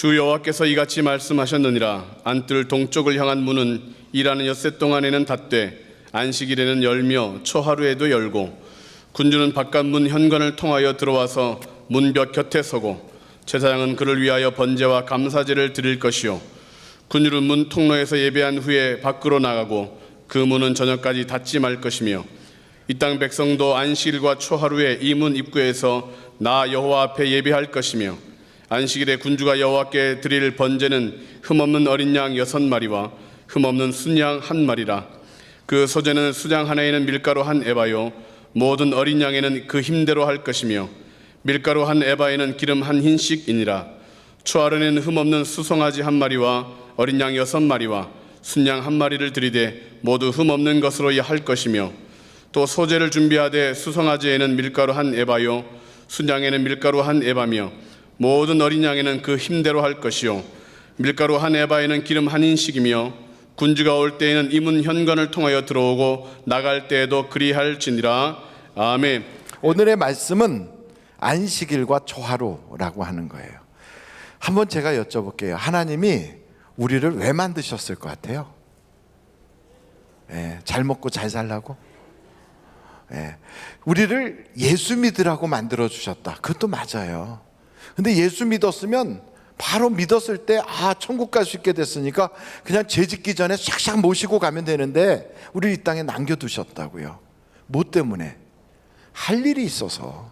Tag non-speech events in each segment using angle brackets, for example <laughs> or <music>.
주 여호와께서 이같이 말씀하셨느니라. 안뜰 동쪽을 향한 문은 일하는 엿새 동안에는 닫되 안식일에는 열며 초하루에도 열고 군주는 바깥 문 현관을 통하여 들어와서 문벽 곁에 서고 제사장은 그를 위하여 번제와 감사제를 드릴 것이요. 군주는 문 통로에서 예배한 후에 밖으로 나가고 그 문은 저녁까지 닫지 말 것이며 이 땅 백성도 안식일과 초하루에 이 문 입구에서 나 여호와 앞에 예배할 것이며 안식일에 군주가 여호와께 드릴 번제는 흠없는 어린 양 여섯 마리와 흠없는 순양 한 마리라. 그 소재는 수장 하나에는 밀가루 한 에바요. 모든 어린 양에는 그 힘대로 할 것이며 밀가루 한 에바에는 기름 한 흰씩이니라. 초하루에는 흠없는 수송아지 한 마리와 어린 양 여섯 마리와 순양 한 마리를 들이되 모두 흠없는 것으로 할 것이며 또 소재를 준비하되 수송아지에는 밀가루 한 에바요. 순양에는 밀가루 한 에바며 모든 어린 양에는 그 힘대로 할 것이요 밀가루 한 에바에는 기름 한 인씩이며 군주가 올 때에는 이문 현관을 통하여 들어오고 나갈 때에도 그리할지니라 아멘. 오늘의 말씀은 안식일과 초하루라고 하는 거예요. 한번 제가 여쭤볼게요. 하나님이 우리를 왜 만드셨을 것 같아요? 예, 잘 먹고 잘 살라고? 예, 우리를 예수 믿으라고 만들어 주셨다. 그것도 맞아요. 근데 예수 믿었으면 바로 믿었을 때, 아, 천국 갈 수 있게 됐으니까 그냥 죄 짓기 전에 샥샥 모시고 가면 되는데, 우리 이 땅에 남겨두셨다고요. 뭐 때문에? 할 일이 있어서.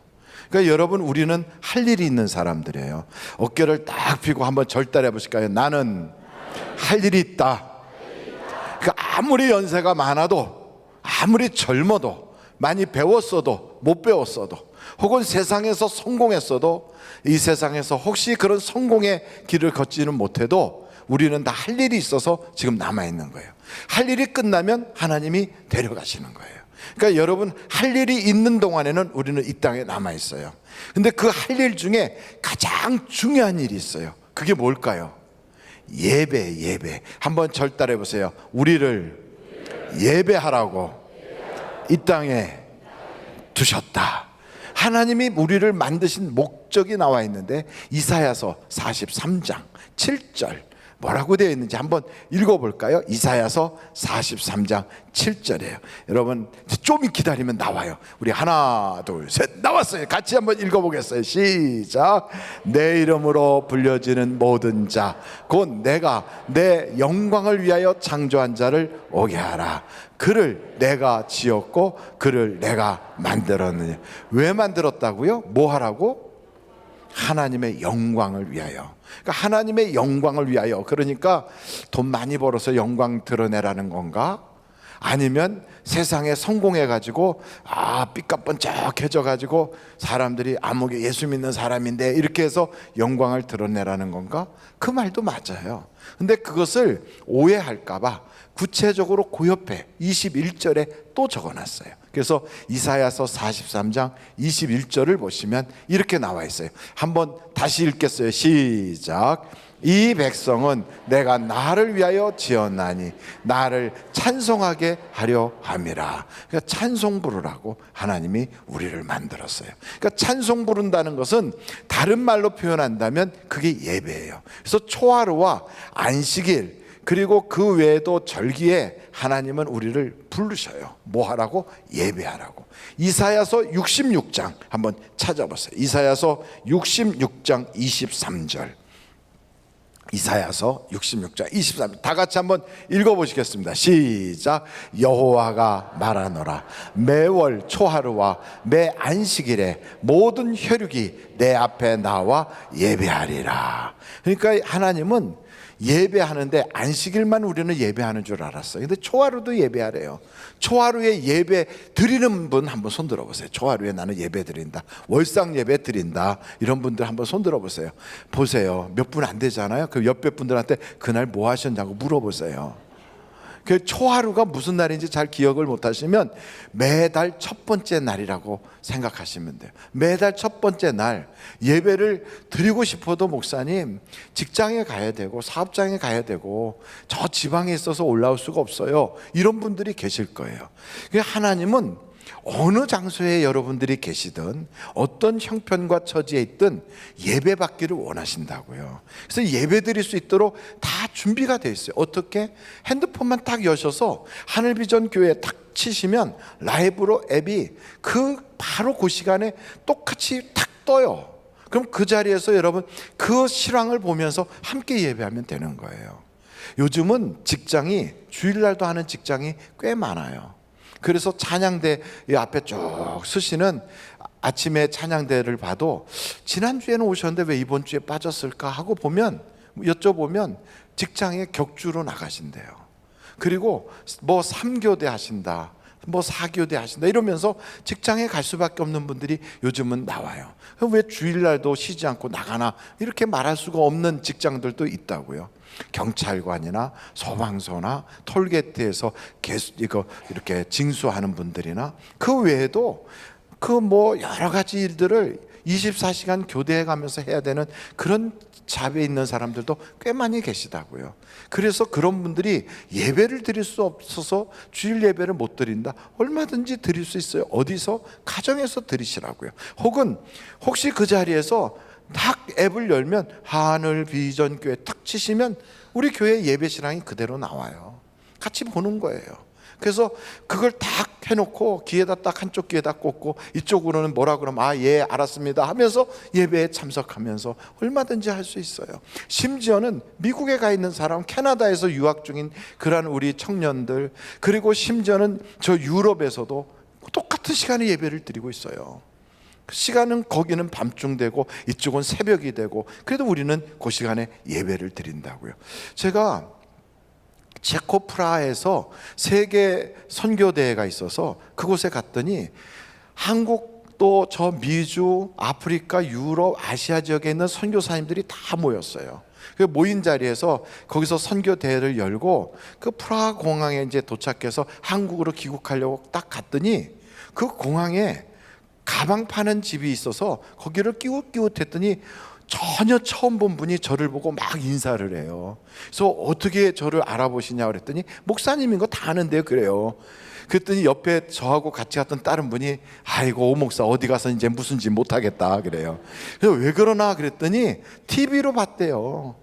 그러니까 여러분, 우리는 할 일이 있는 사람들이에요. 어깨를 딱 펴고 한번 절달해 보실까요? 나는 할 일이 있다. 그 아무리 연세가 많아도 아무리 젊어도 많이 배웠어도 못 배웠어도 혹은 세상에서 성공했어도 이 세상에서 혹시 그런 성공의 길을 걷지는 못해도 우리는 다 할 일이 있어서 지금 남아 있는 거예요. 할 일이 끝나면 하나님이 데려가시는 거예요. 그러니까 여러분 할 일이 있는 동안에는 우리는 이 땅에 남아 있어요. 근데 그 할 일 중에 가장 중요한 일이 있어요. 그게 뭘까요? 예배, 예배. 한번 절달해 보세요. 우리를 예배하라고 이 땅에 두셨다. 하나님이 우리를 만드신 목적이 나와 있는데 이사야서 43장 7절 뭐라고 되어 있는지 한번 읽어볼까요? 이사야서 43장 7절이에요. 여러분 좀 기다리면 나와요. 우리 하나 둘 셋 나왔어요. 같이 한번 읽어보겠어요. 시작. 내 이름으로 불려지는 모든 자, 곧 내가 내 영광을 위하여 창조한 자를 오게 하라. 그를 내가 지었고 그를 내가 만들었느냐. 왜 만들었다고요? 뭐 하라고? 하나님의 영광을 위하여. 그러니까 하나님의 영광을 위하여. 그러니까 돈 많이 벌어서 영광 드러내라는 건가? 아니면 세상에 성공해 가지고 아 삐까번쩍해져 가지고 사람들이 아무게 예수 믿는 사람인데 이렇게 해서 영광을 드러내라는 건가? 그 말도 맞아요. 근데 그것을 오해할까 봐 구체적으로 그 옆에 21절에 또 적어 놨어요. 그래서 이사야서 43장 21절을 보시면 이렇게 나와 있어요. 한번 다시 읽겠어요. 시작. 이 백성은 내가 나를 위하여 지었나니 나를 찬송하게 하려 함이라. 그러니까 찬송 부르라고 하나님이 우리를 만들었어요. 그러니까 찬송 부른다는 것은 다른 말로 표현한다면 그게 예배예요. 그래서 초하루와 안식일 그리고 그 외에도 절기에 하나님은 우리를 부르셔요. 뭐 하라고? 예배하라고. 이사야서 66장 한번 찾아보세요. 이사야서 66장 23절. 이사야서 66장 23절 다 같이 한번 읽어 보시겠습니다. 시작. 여호와가 말하노라. 매월 초하루와 매 안식일에 모든 혈육이 내 앞에 나와 예배하리라. 그러니까 하나님은 예배하는데 안식일만 우리는 예배하는 줄 알았어요. 근데 초하루도 예배하래요. 초하루에 예배 드리는 분 한번 손 들어보세요. 초하루에 나는 예배 드린다. 월상 예배 드린다. 이런 분들 한번 손 들어보세요. 보세요. 몇 분 안 되잖아요. 그 옆에 분들한테 그날 뭐 하셨냐고 물어보세요. 그 초하루가 무슨 날인지 잘 기억을 못 하시면 매달 첫 번째 날이라고 생각하시면 돼요. 매달 첫 번째 날 예배를 드리고 싶어도 목사님 직장에 가야 되고 사업장에 가야 되고 저 지방에 있어서 올라올 수가 없어요. 이런 분들이 계실 거예요. 그 하나님은 어느 장소에 여러분들이 계시든 어떤 형편과 처지에 있든 예배 받기를 원하신다고요. 그래서 예배 드릴 수 있도록 다 준비가 되어 있어요. 어떻게? 핸드폰만 딱 여셔서 하늘비전 교회 딱 치시면 라이브로 앱이 그 바로 그 시간에 똑같이 탁 떠요. 그럼 그 자리에서 여러분 그 실황을 보면서 함께 예배하면 되는 거예요. 요즘은 직장이 주일날도 하는 직장이 꽤 많아요. 그래서 찬양대 이 앞에 쭉 서시는 아침에 찬양대를 봐도 지난주에는 오셨는데 왜 이번 주에 빠졌을까 하고 보면 여쭤보면 직장에 격주로 나가신대요. 그리고 뭐 3교대 하신다. 뭐 4교대 하신다. 이러면서 직장에 갈 수밖에 없는 분들이 요즘은 나와요. 왜 주일날도 쉬지 않고 나가나? 이렇게 말할 수가 없는 직장들도 있다고요. 경찰관이나 소방서나 톨게이트에서 계속 이거 이렇게 징수하는 분들이나 그 외에도 그 뭐 여러 가지 일들을 24시간 교대해 가면서 해야 되는 그런 잡에 있는 사람들도 꽤 많이 계시다고요. 그래서 그런 분들이 예배를 드릴 수 없어서 주일 예배를 못 드린다. 얼마든지 드릴 수 있어요. 어디서? 가정에서 드리시라고요. 혹은 혹시 그 자리에서 딱 앱을 열면 하늘 비전 교회 딱 치시면 우리 교회 예배 신앙이 그대로 나와요. 같이 보는 거예요. 그래서 그걸 딱 해놓고 귀에다 딱 한쪽 귀에다 꽂고 이쪽으로는 뭐라 그러면 아 예 알았습니다 하면서 예배에 참석하면서 얼마든지 할 수 있어요. 심지어는 미국에 가 있는 사람, 캐나다에서 유학 중인 그러한 우리 청년들 그리고 심지어는 저 유럽에서도 똑같은 시간에 예배를 드리고 있어요. 그 시간은 거기는 밤중 되고 이쪽은 새벽이 되고 그래도 우리는 그 시간에 예배를 드린다고요. 제가 체코 프라하에서 세계 선교 대회가 있어서 그곳에 갔더니 한국 또 저 미주, 아프리카, 유럽, 아시아 지역에 있는 선교사님들이 다 모였어요. 그 모인 자리에서 거기서 선교 대회를 열고 그 프라하 공항에 이제 도착해서 한국으로 귀국하려고 딱 갔더니 그 공항에 가방 파는 집이 있어서 거기를 끼웃끼웃 했더니 전혀 처음 본 분이 저를 보고 막 인사를 해요. 그래서 어떻게 저를 알아보시냐 그랬더니 목사님인 거 다 아는데요. 그래요. 그랬더니 옆에 저하고 같이 갔던 다른 분이 아이고 오 목사 어디 가서 이제 무슨 짓 못하겠다 그래요. 그래서 왜 그러나 그랬더니 TV로 봤대요.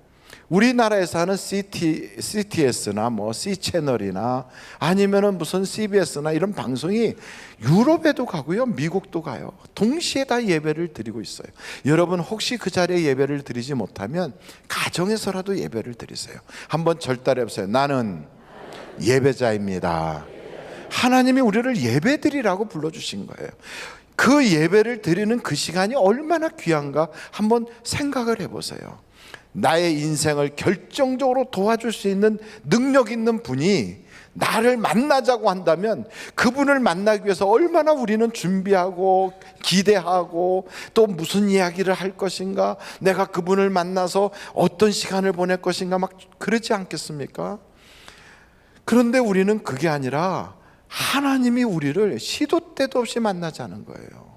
우리나라에서 하는 CT, CTS나 뭐 C 채널이나 아니면은 무슨 CBS나 이런 방송이 유럽에도 가고요, 미국도 가요. 동시에 다 예배를 드리고 있어요. 여러분 혹시 그 자리에 예배를 드리지 못하면 가정에서라도 예배를 드리세요. 한번 절달해 보세요. 나는 예배자입니다. 하나님이 우리를 예배 드리라고 불러주신 거예요. 그 예배를 드리는 그 시간이 얼마나 귀한가 한번 생각을 해보세요. 나의 인생을 결정적으로 도와줄 수 있는 능력 있는 분이 나를 만나자고 한다면 그분을 만나기 위해서 얼마나 우리는 준비하고 기대하고 또 무슨 이야기를 할 것인가 내가 그분을 만나서 어떤 시간을 보낼 것인가 막 그러지 않겠습니까? 그런데 우리는 그게 아니라 하나님이 우리를 시도 때도 없이 만나자는 거예요.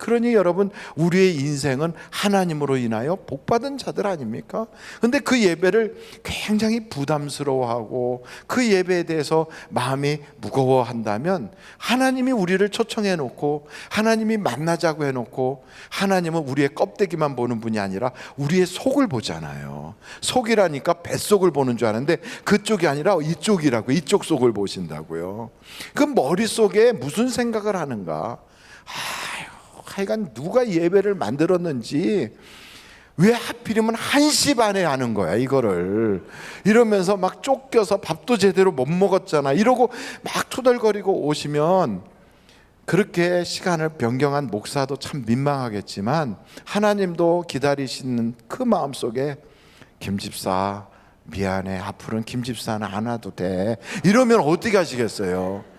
그러니 여러분 우리의 인생은 하나님으로 인하여 복받은 자들 아닙니까? 근데 그 예배를 굉장히 부담스러워하고 그 예배에 대해서 마음이 무거워한다면 하나님이 우리를 초청해 놓고 하나님이 만나자고 해 놓고 하나님은 우리의 껍데기만 보는 분이 아니라 우리의 속을 보잖아요. 속이라니까 뱃속을 보는 줄 아는데 그쪽이 아니라 이쪽이라고 이쪽 속을 보신다고요. 그 머릿속에 무슨 생각을 하는가? 아유 하여간 누가 예배를 만들었는지 왜 하필이면 1시 반에 하는 거야 이거를. 이러면서 막 쫓겨서 밥도 제대로 못 먹었잖아. 이러고 막 투덜거리고 오시면 그렇게 시간을 변경한 목사도 참 민망하겠지만 하나님도 기다리시는 그 마음속에 김 집사 미안해. 앞으로는 김 집사는 안 와도 돼. 이러면 어떻게 하시겠어요? 그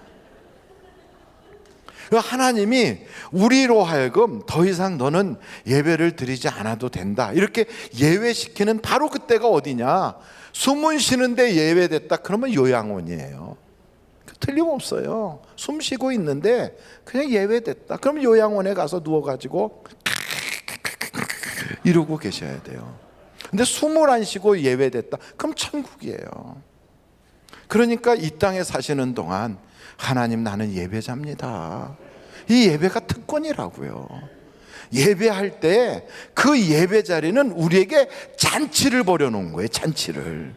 하나님이 우리로 하여금 더 이상 너는 예배를 드리지 않아도 된다. 이렇게 예외시키는 바로 그때가 어디냐? 숨은 쉬는데 예외됐다. 그러면 요양원이에요. 그 틀림없어요. 숨 쉬고 있는데 그냥 예외됐다. 그럼 요양원에 가서 누워가지고 <laughs> 이러고 계셔야 돼요. 근데 숨을 안 쉬고 예외됐다. 그럼 천국이에요. 그러니까 이 땅에 사시는 동안 하나님 나는 예배자입니다. 이 예배가 특권이라고요. 예배할 때 그 예배 자리는 우리에게 잔치를 벌여놓은 거예요. 잔치를.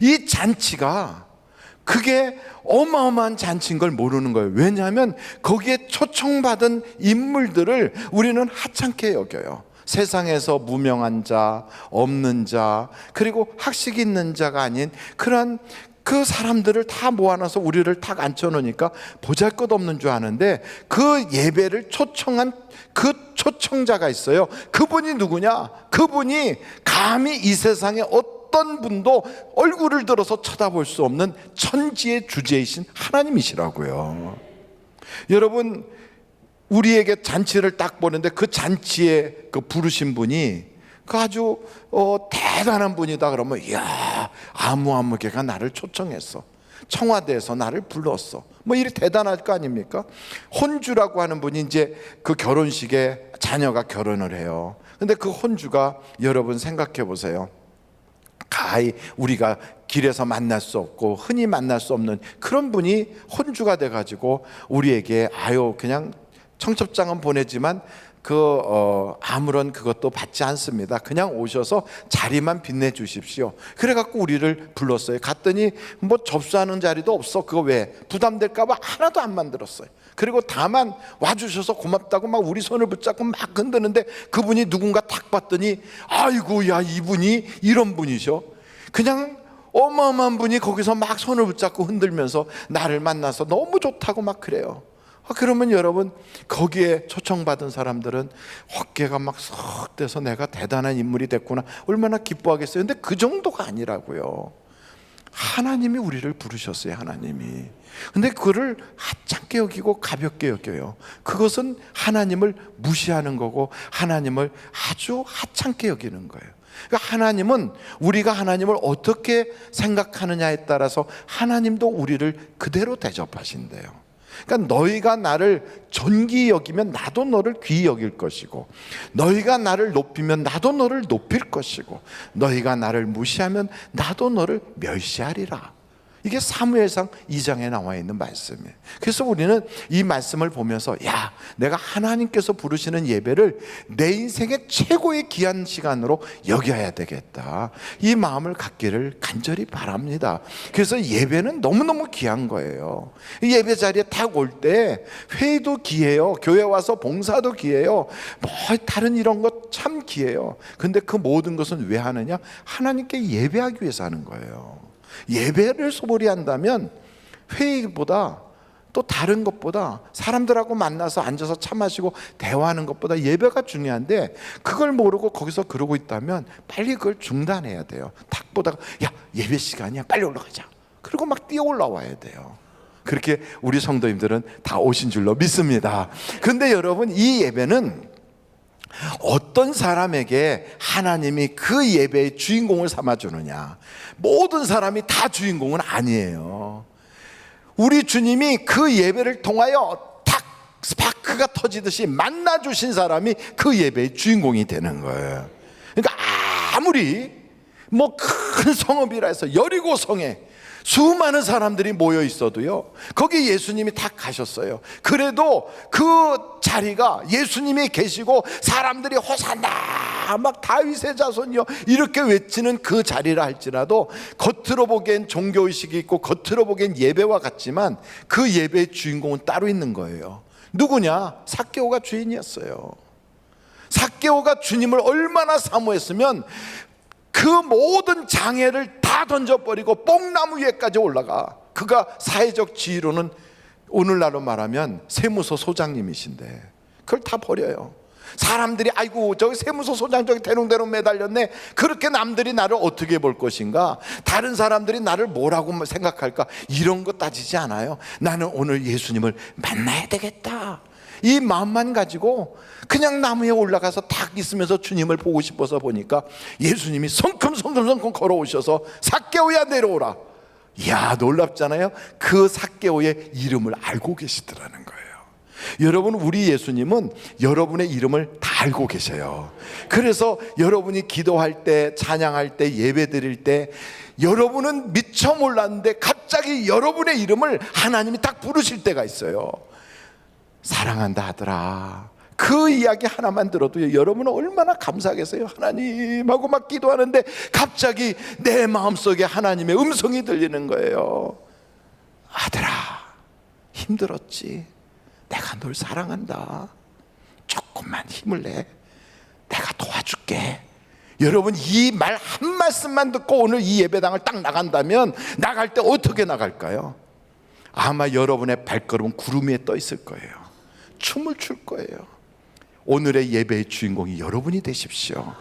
이 잔치가 그게 어마어마한 잔치인 걸 모르는 거예요. 왜냐하면 거기에 초청받은 인물들을 우리는 하찮게 여겨요. 세상에서 무명한 자, 없는 자, 그리고 학식 있는 자가 아닌 그런 그 사람들을 다 모아놔서 우리를 탁 앉혀놓으니까 보잘 것 없는 줄 아는데 그 예배를 초청한 그 초청자가 있어요. 그분이 누구냐? 그분이 감히 이 세상에 어떤 분도 얼굴을 들어서 쳐다볼 수 없는 천지의 주제이신 하나님이시라고요. 여러분, 우리에게 잔치를 딱 보는데 그 잔치에 그 부르신 분이 그 아주 어, 대단한 분이다 그러면 이야 아무아무개가 나를 초청했어. 청와대에서 나를 불렀어. 뭐 이리 대단할 거 아닙니까? 혼주라고 하는 분이 이제 그 결혼식에 자녀가 결혼을 해요. 근데 그 혼주가 여러분 생각해 보세요. 가히 우리가 길에서 만날 수 없고 흔히 만날 수 없는 그런 분이 혼주가 돼 가지고 우리에게 아유 그냥 청첩장은 보내지만 그 어, 아무런 그것도 받지 않습니다. 그냥 오셔서 자리만 빛내 주십시오. 그래 갖고 우리를 불렀어요. 갔더니 뭐 접수하는 자리도 없어. 그거 왜 부담될까 봐 하나도 안 만들었어요. 그리고 다만 와 주셔서 고맙다고 막 우리 손을 붙잡고 막 흔드는데 그분이 누군가 딱 봤더니 아이고 야 이분이 이런 분이셔. 그냥 어마어마한 분이 거기서 막 손을 붙잡고 흔들면서 나를 만나서 너무 좋다고 막 그래요. 아, 그러면 여러분 거기에 초청받은 사람들은 어깨가 막썩 돼서 내가 대단한 인물이 됐구나 얼마나 기뻐하겠어요. 근데 그 정도가 아니라고요. 하나님이 우리를 부르셨어요. 하나님이. 근데 그를 하찮게 여기고 가볍게 여겨요. 그것은 하나님을 무시하는 거고 하나님을 아주 하찮게 여기는 거예요. 그러니까 하나님은 우리가 하나님을 어떻게 생각하느냐에 따라서 하나님도 우리를 그대로 대접하신대요. 그러니까 너희가 나를 존귀 여기면 나도 너를 귀히 여길 것이고 너희가 나를 높이면 나도 너를 높일 것이고 너희가 나를 무시하면 나도 너를 멸시하리라. 이게 사무엘상 2장에 나와 있는 말씀이에요. 그래서 우리는 이 말씀을 보면서 야, 내가 하나님께서 부르시는 예배를 내 인생의 최고의 귀한 시간으로 여겨야 되겠다. 이 마음을 갖기를 간절히 바랍니다. 그래서 예배는 너무너무 귀한 거예요. 이 예배 자리에 딱 올 때 회의도 귀해요. 교회 와서 봉사도 귀해요. 뭐 다른 이런 것 참 귀해요. 근데 그 모든 것은 왜 하느냐? 하나님께 예배하기 위해서 하는 거예요. 예배를 소홀히 한다면 회의보다 또 다른 것보다 사람들하고 만나서 앉아서 차 마시고 대화하는 것보다 예배가 중요한데 그걸 모르고 거기서 그러고 있다면 빨리 그걸 중단해야 돼요. 탁 보다가 야 예배 시간이야 빨리 올라가자. 그리고 막 뛰어 올라와야 돼요. 그렇게 우리 성도님들은 다 오신 줄로 믿습니다. 근데 여러분 이 예배는 어떤 사람에게 하나님이 그 예배의 주인공을 삼아주느냐. 모든 사람이 다 주인공은 아니에요. 우리 주님이 그 예배를 통하여 탁 스파크가 터지듯이 만나주신 사람이 그 예배의 주인공이 되는 거예요. 그러니까 아무리 뭐 큰 성읍이라 해서 여리고 성에 수많은 사람들이 모여 있어도요. 거기 예수님이 다 가셨어요. 그래도 그 자리가 예수님이 계시고 사람들이 호산나 막 다윗의 자손이요 이렇게 외치는 그 자리라 할지라도 겉으로 보기엔 종교 의식이 있고 겉으로 보기엔 예배와 같지만 그 예배의 주인공은 따로 있는 거예요. 누구냐? 사개오가 주인이었어요. 사개오가 주님을 얼마나 사모했으면 그 모든 장애를 다 던져버리고 뽕나무 위에까지 올라가. 그가 사회적 지위로는 오늘날로 말하면 세무서 소장님이신데 그걸 다 버려요. 사람들이 아이고 저기 세무서 소장 저기 대롱대롱 매달렸네. 그렇게 남들이 나를 어떻게 볼 것인가? 다른 사람들이 나를 뭐라고 생각할까? 이런 거 따지지 않아요. 나는 오늘 예수님을 만나야 되겠다. 이 마음만 가지고 그냥 나무 위에 올라가서 탁 있으면서 주님을 보고 싶어서 보니까 예수님이 성큼성큼성큼 걸어오셔서 삭개오야 내려오라. 이야 놀랍잖아요. 그 삭개오의 이름을 알고 계시더라는 거예요. 여러분 우리 예수님은 여러분의 이름을 다 알고 계셔요. 그래서 여러분이 기도할 때 찬양할 때 예배 드릴 때 여러분은 미처 몰랐는데 갑자기 여러분의 이름을 하나님이 딱 부르실 때가 있어요. 사랑한다 하더라. 그 이야기 하나만 들어도 여러분은 얼마나 감사하겠어요. 하나님 하고 막 기도하는데 갑자기 내 마음속에 하나님의 음성이 들리는 거예요. 아들아, 힘들었지. 내가 널 사랑한다. 조금만 힘을 내. 내가 도와줄게. 여러분 이 말 한 말씀만 듣고 오늘 이 예배당을 딱 나간다면 나갈 때 어떻게 나갈까요? 아마 여러분의 발걸음은 구름 위에 떠 있을 거예요. 춤을 출 거예요. 오늘의 예배의 주인공이 여러분이 되십시오.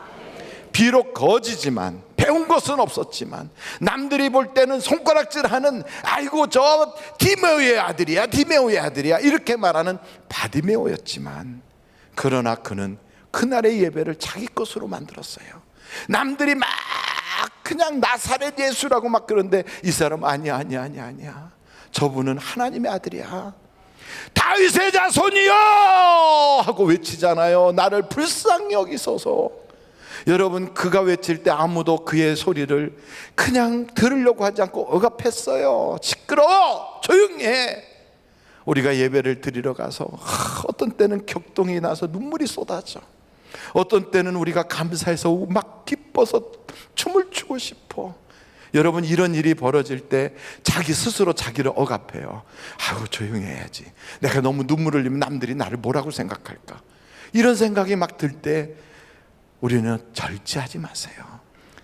비록 거지지만 배운 것은 없었지만 남들이 볼 때는 손가락질하는 아이고 저 디메오의 아들이야 디메오의 아들이야 이렇게 말하는 바디메오였지만 그러나 그는 그날의 예배를 자기 것으로 만들었어요. 남들이 막 그냥 나사렛 예수라고 막 그런데 이 사람 아니야 아니야 아니야 아니야 저분은 하나님의 아들이야. 다윗의 자손이여 하고 외치잖아요. 나를 불쌍히 여기소서. 여러분 그가 외칠 때 아무도 그의 소리를 그냥 들으려고 하지 않고 억압했어요. 시끄러워 조용히 해. 우리가 예배를 드리러 가서 하, 어떤 때는 격동이 나서 눈물이 쏟아져. 어떤 때는 우리가 감사해서 막 기뻐서 춤을 추고 싶어. 여러분 이런 일이 벌어질 때 자기 스스로 자기를 억압해요. 아우 조용히 해야지. 내가 너무 눈물을 흘리면 남들이 나를 뭐라고 생각할까? 이런 생각이 막 들 때 우리는 절제하지 마세요.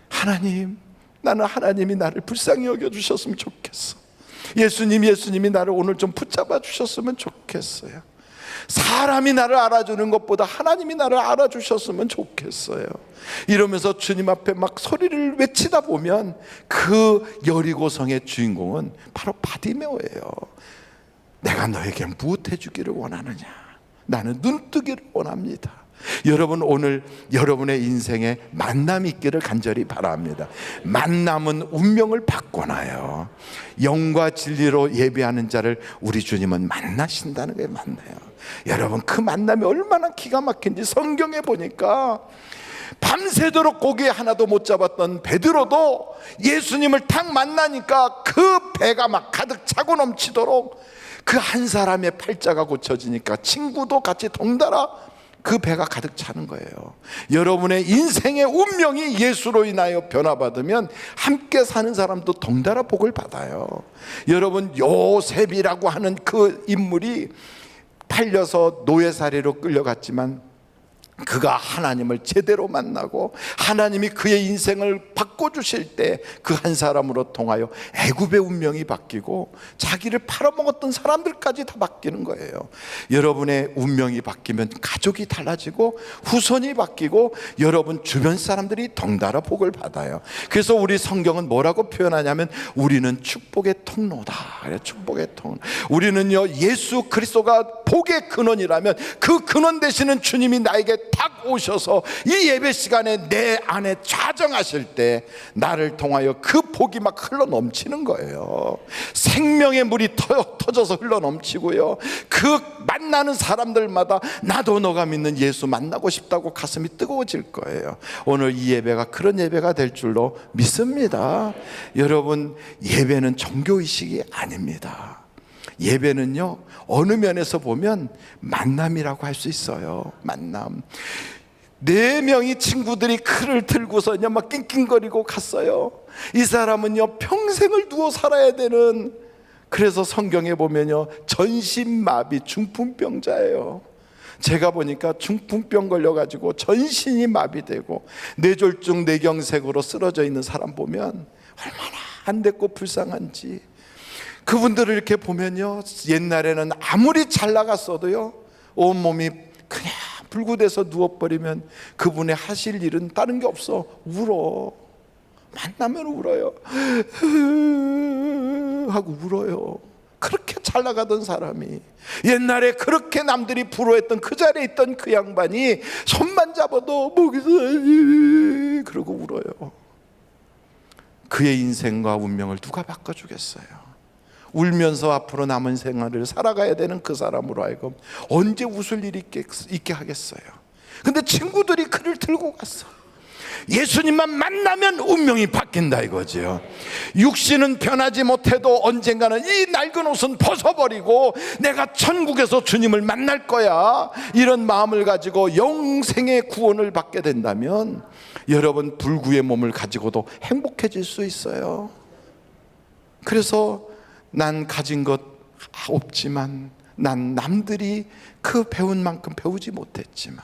하나님, 나는 하나님이 나를 불쌍히 여겨 주셨으면 좋겠어. 예수님, 예수님이 나를 오늘 좀 붙잡아 주셨으면 좋겠어요. 사람이 나를 알아주는 것보다 하나님이 나를 알아주셨으면 좋겠어요. 이러면서 주님 앞에 막 소리를 외치다 보면 그 여리고성의 주인공은 바로 바디메오예요. 내가 너에게 무엇 해주기를 원하느냐? 나는 눈뜨기를 원합니다. 여러분 오늘 여러분의 인생에 만남이 있기를 간절히 바랍니다. 만남은 운명을 바꿔놔요. 영과 진리로 예배하는 자를 우리 주님은 만나신다는 게 맞나요? 여러분 그 만남이 얼마나 기가 막힌지 성경에 보니까 밤새도록 고기 하나도 못 잡았던 베드로도 예수님을 딱 만나니까 그 배가 막 가득 차고 넘치도록 그 한 사람의 팔자가 고쳐지니까 친구도 같이 동달아 그 배가 가득 차는 거예요. 여러분의 인생의 운명이 예수로 인하여 변화받으면 함께 사는 사람도 덩달아 복을 받아요. 여러분 요셉이라고 하는 그 인물이 팔려서 노예살이로 끌려갔지만 그가 하나님을 제대로 만나고 하나님이 그의 인생을 바꿔주실 때 그 한 사람으로 통하여 애굽의 운명이 바뀌고 자기를 팔아먹었던 사람들까지 다 바뀌는 거예요. 여러분의 운명이 바뀌면 가족이 달라지고 후손이 바뀌고 여러분 주변 사람들이 덩달아 복을 받아요. 그래서 우리 성경은 뭐라고 표현하냐면 우리는 축복의 통로다. 축복의 통로. 우리는요 예수 그리스도가 복의 근원이라면 그 근원 되시는 주님이 나에게 딱 오셔서 이 예배 시간에 내 안에 좌정하실 때 나를 통하여 그 복이 막 흘러 넘치는 거예요. 생명의 물이 터, 터져서 흘러 넘치고요. 그 만나는 사람들마다 나도 너가 믿는 예수 만나고 싶다고 가슴이 뜨거워질 거예요. 오늘 이 예배가 그런 예배가 될 줄로 믿습니다. 여러분 예배는 종교 의식이 아닙니다. 예배는요 어느 면에서 보면 만남이라고 할 수 있어요. 만남. 네 명이 친구들이 칼을 들고서냐 막 낑낑거리고 갔어요. 이 사람은요 평생을 누워 살아야 되는 그래서 성경에 보면요 전신마비 중풍병자예요. 제가 보니까 중풍병 걸려가지고 전신이 마비되고 뇌졸중 뇌경색으로 쓰러져 있는 사람 보면 얼마나 안 됐고 불쌍한지 그분들을 이렇게 보면요 옛날에는 아무리 잘 나갔어도요 온몸이 그냥 불구돼서 누워버리면 그분의 하실 일은 다른 게 없어. 울어. 만나면 울어요. <laughs> 하고 울어요. 그렇게 잘 나가던 사람이 옛날에 그렇게 남들이 부러워했던 그 자리에 있던 그 양반이 손만 잡아도 목에서 <laughs> 그러고 울어요. 그의 인생과 운명을 누가 바꿔주겠어요 울면서 앞으로 남은 생활을 살아가야 되는 그 사람으로 하여금 언제 웃을 일이 있게, 하겠어요. 근데 친구들이 그를 들고 갔어. 예수님만 만나면 운명이 바뀐다 이거죠. 육신은 변하지 못해도 언젠가는 이 낡은 옷은 벗어버리고 내가 천국에서 주님을 만날 거야. 이런 마음을 가지고 영생의 구원을 받게 된다면 여러분 불구의 몸을 가지고도 행복해질 수 있어요. 그래서 난 가진 것 없지만 난 남들이 그 배운 만큼 배우지 못했지만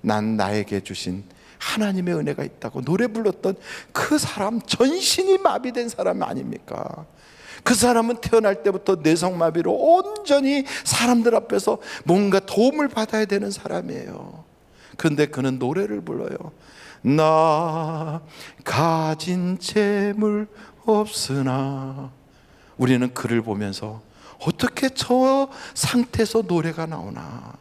난 나에게 주신 하나님의 은혜가 있다고 노래 불렀던 그 사람 전신이 마비된 사람 아닙니까? 그 사람은 태어날 때부터 내성마비로 온전히 사람들 앞에서 뭔가 도움을 받아야 되는 사람이에요. 그런데 그는 노래를 불러요. 나 가진 재물 없으나 우리는 그를 보면서 어떻게 저 상태에서 노래가 나오나?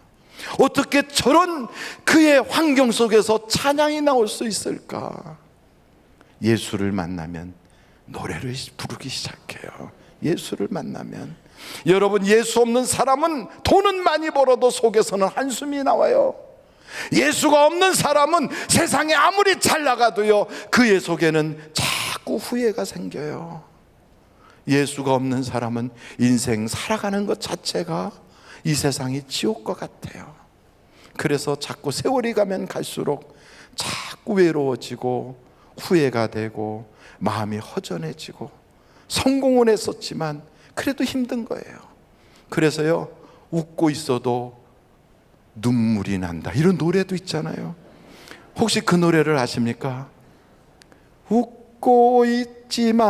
어떻게 저런 그의 환경 속에서 찬양이 나올 수 있을까? 예수를 만나면 노래를 부르기 시작해요. 예수를 만나면. 여러분 예수 없는 사람은 돈은 많이 벌어도 속에서는 한숨이 나와요. 예수가 없는 사람은 세상에 아무리 잘 나가도요 그의 속에는 자꾸 후회가 생겨요 예수가 없는 사람은 인생 살아가는 것 자체가 이 세상이 지옥과 같아요. 그래서 자꾸 세월이 가면 갈수록 자꾸 외로워지고 후회가 되고 마음이 허전해지고 성공은 했었지만 그래도 힘든 거예요. 그래서요, 웃고 있어도 눈물이 난다. 이런 노래도 있잖아요. 혹시 그 노래를 아십니까? 웃 고 있지만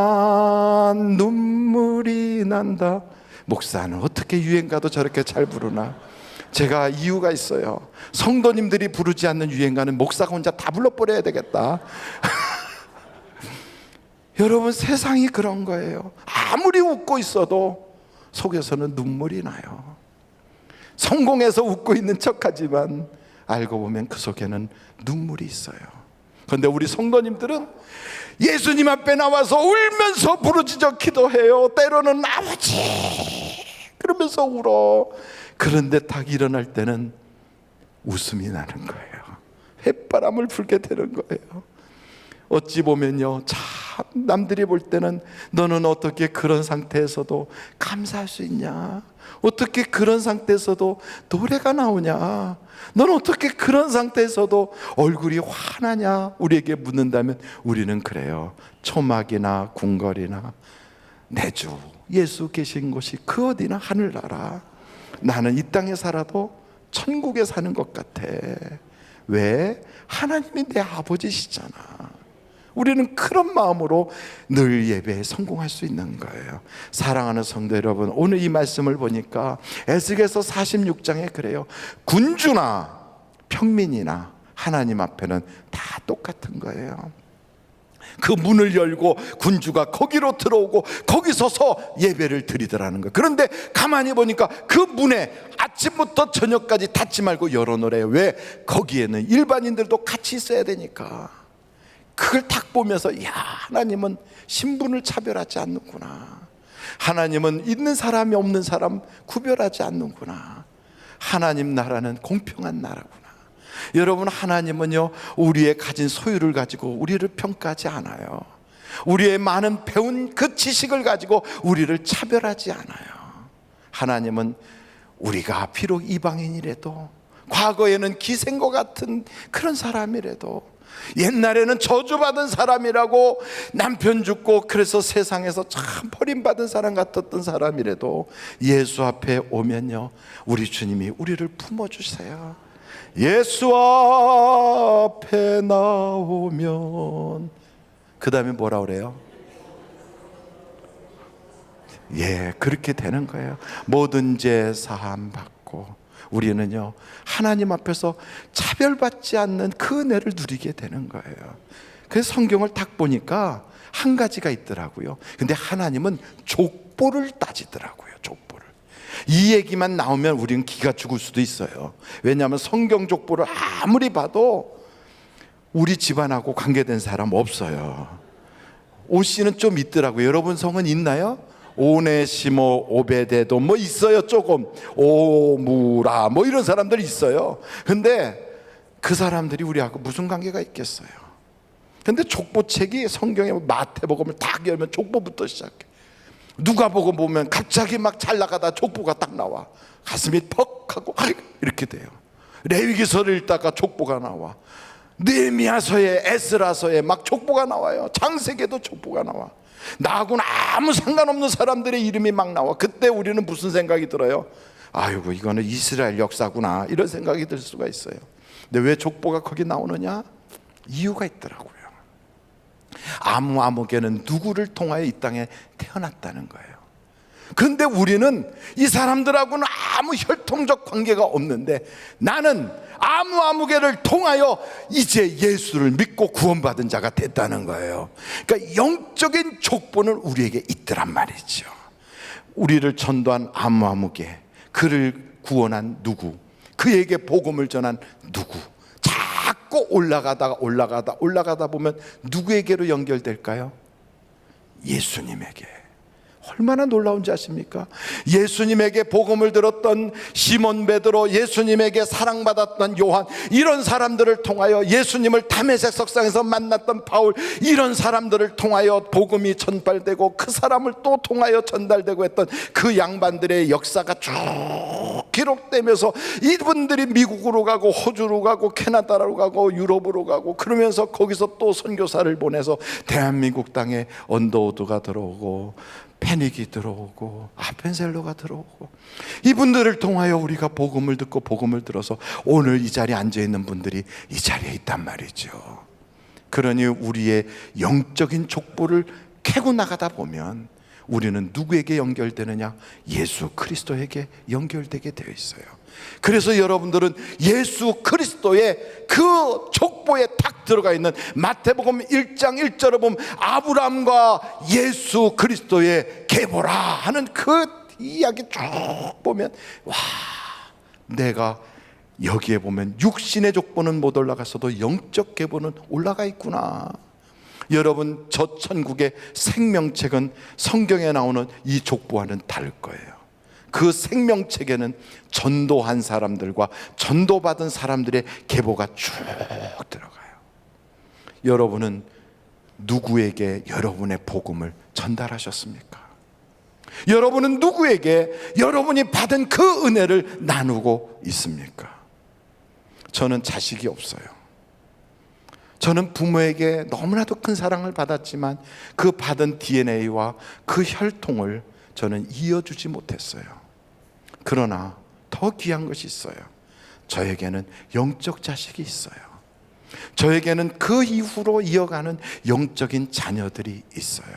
눈물이 난다. 목사는 어떻게 유행가도 저렇게 잘 부르나? 제가 이유가 있어요. 성도님들이 부르지 않는 유행가는 목사가 혼자 다 불러버려야 되겠다. <laughs> 여러분 세상이 그런 거예요. 아무리 웃고 있어도 속에서는 눈물이 나요. 성공해서 웃고 있는 척하지만 알고 보면 그 속에는 눈물이 있어요. 그런데 우리 성도님들은 예수님 앞에 나와서 울면서 부르짖어 기도해요. 때로는 아버지 그러면서 울어. 그런데 딱 일어날 때는 웃음이 나는 거예요. 햇바람을 불게 되는 거예요. 어찌 보면요, 참 남들이 볼 때는 너는 어떻게 그런 상태에서도 감사할 수 있냐? 어떻게 그런 상태에서도 노래가 나오냐? 너는 어떻게 그런 상태에서도 얼굴이 환하냐? 우리에게 묻는다면 우리는 그래요. 초막이나 궁궐이나 내주 예수 계신 곳이 그 어디나 하늘나라. 나는 이 땅에 살아도 천국에 사는 것 같아. 왜? 하나님이 내 아버지시잖아. 우리는 그런 마음으로 늘 예배에 성공할 수 있는 거예요. 사랑하는 성도 여러분, 오늘 이 말씀을 보니까 에스겔서 46장에 그래요. 군주나 평민이나 하나님 앞에는 다 똑같은 거예요. 그 문을 열고 군주가 거기로 들어오고 거기 서서 예배를 드리더라는 거예요. 그런데 가만히 보니까 그 문에 아침부터 저녁까지 닫지 말고 열어놓으래요. 왜? 거기에는 일반인들도 같이 있어야 되니까. 그걸 딱 보면서 야 하나님은 신분을 차별하지 않는구나. 하나님은 있는 사람이 없는 사람 구별하지 않는구나. 하나님 나라는 공평한 나라구나. 여러분 하나님은요 우리의 가진 소유를 가지고 우리를 평가하지 않아요. 우리의 많은 배운 그 지식을 가지고 우리를 차별하지 않아요. 하나님은 우리가 비록 이방인이라도 과거에는 기생과 같은 그런 사람이라도 옛날에는 저주받은 사람이라고 남편 죽고 그래서 세상에서 참 버림받은 사람 같았던 사람이라도 예수 앞에 오면요 우리 주님이 우리를 품어주세요 예수 앞에 나오면 그 다음에 뭐라 그래요? 예, 그렇게 되는 거예요. 모든 죄 사함 받고 우리는요 하나님 앞에서 차별받지 않는 그 은혜를 누리게 되는 거예요. 그래서 성경을 딱 보니까 한 가지가 있더라고요. 근데 하나님은 족보를 따지더라고요. 족보를. 이 얘기만 나오면 우리는 기가 죽을 수도 있어요. 왜냐하면 성경 족보를 아무리 봐도 우리 집안하고 관계된 사람 없어요. 오 씨는 좀 있더라고요. 여러분 성은 있나요? 오네시모 오베데도 뭐 있어요 조금 오무라 뭐 이런 사람들 있어요. 근데 그 사람들이 우리하고 무슨 관계가 있겠어요? 근데 족보책이 성경에 마태복음을 딱 열면 족보부터 시작해. 누가복음 보면 갑자기 막 잘 나가다 족보가 딱 나와. 가슴이 퍽 하고 이렇게 돼요. 레위기서를 읽다가 족보가 나와. 느헤미야서에 에스라서에 막 족보가 나와요. 장세계도 족보가 나와. 나하고는 아무 상관없는 사람들의 이름이 막 나와. 그때 우리는 무슨 생각이 들어요? 아이고 이거는 이스라엘 역사구나 이런 생각이 들 수가 있어요. 근데 왜 족보가 거기 나오느냐? 이유가 있더라고요. 아무 아무개는 누구를 통하여 이 땅에 태어났다는 거예요. 근데 우리는 이 사람들하고는 아무 혈통적 관계가 없는데 나는 아무 아무개를 통하여 이제 예수를 믿고 구원받은 자가 됐다는 거예요. 그러니까 영적인 족보는 우리에게 있더란 말이죠. 우리를 전도한 아무 아무개, 그를 구원한 누구, 그에게 복음을 전한 누구. 자꾸 올라가다가 올라가다 올라가다 보면 누구에게로 연결될까요? 예수님에게. 얼마나 놀라운지 아십니까? 예수님에게 복음을 들었던 시몬 베드로, 예수님에게 사랑받았던 요한, 이런 사람들을 통하여 예수님을 담에색 석상에서 만났던 바울, 이런 사람들을 통하여 복음이 전달되고 그 사람을 또 통하여 전달되고 했던 그 양반들의 역사가 쭉 기록되면서 이분들이 미국으로 가고 호주로 가고 캐나다로 가고 유럽으로 가고 그러면서 거기서 또 선교사를 보내서 대한민국 땅에 언더우드가 들어오고 패닉이 들어오고 아펜셀러가 들어오고 이분들을 통하여 우리가 복음을 듣고 복음을 들어서 오늘 이 자리에 앉아 있는 분들이 이 자리에 있단 말이죠. 그러니 우리의 영적인 족보를 캐고 나가다 보면 우리는 누구에게 연결되느냐? 예수 그리스도에게 연결되게 되어 있어요. 그래서 여러분들은 예수 그리스도의 그 족보에 탁 들어가 있는 마태복음 1장 1절을 보면 아브람과 예수 그리스도의 계보라 하는 그 이야기 쭉 보면 와 내가 여기에 보면 육신의 족보는 못 올라갔어도 영적 계보는 올라가 있구나. 여러분 저 천국의 생명책은 성경에 나오는 이 족보와는 다를 거예요. 그 생명책에는 전도한 사람들과 전도받은 사람들의 계보가 쭉 들어가요. 여러분은 누구에게 여러분의 복음을 전달하셨습니까? 여러분은 누구에게 여러분이 받은 그 은혜를 나누고 있습니까? 저는 자식이 없어요. 저는 부모에게 너무나도 큰 사랑을 받았지만 그 받은 DNA와 그 혈통을 저는 이어주지 못했어요. 그러나 더 귀한 것이 있어요. 저에게는 영적 자식이 있어요. 저에게는 그 이후로 이어가는 영적인 자녀들이 있어요.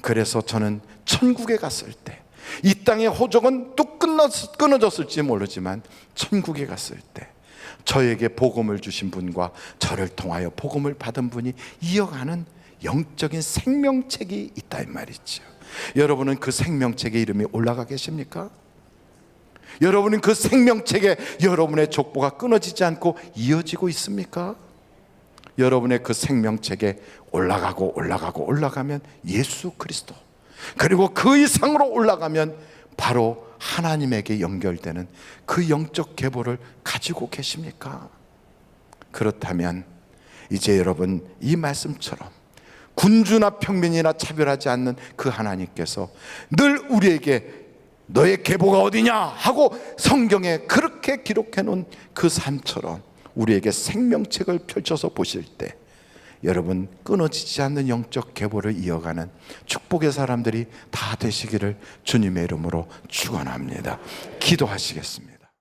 그래서 저는 천국에 갔을 때, 이 땅의 호적은 또 끊어졌, 끊어졌을지 모르지만, 천국에 갔을 때, 저에게 복음을 주신 분과 저를 통하여 복음을 받은 분이 이어가는 영적인 생명책이 있다 이 말이죠. 여러분은 그 생명책의 이름이 올라가 계십니까? 여러분은 그 생명책에 여러분의 족보가 끊어지지 않고 이어지고 있습니까? 여러분의 그 생명책에 올라가고 올라가고 올라가면 예수 그리스도 그리고 그 이상으로 올라가면 바로 하나님에게 연결되는 그 영적 계보를 가지고 계십니까? 그렇다면 이제 여러분 이 말씀처럼 군주나 평민이나 차별하지 않는 그 하나님께서 늘 우리에게 너의 계보가 어디냐 하고 성경에 그렇게 기록해 놓은 그 삶처럼 우리에게 생명책을 펼쳐서 보실 때 여러분 끊어지지 않는 영적 계보를 이어가는 축복의 사람들이 다 되시기를 주님의 이름으로 축원합니다. 기도하시겠습니다.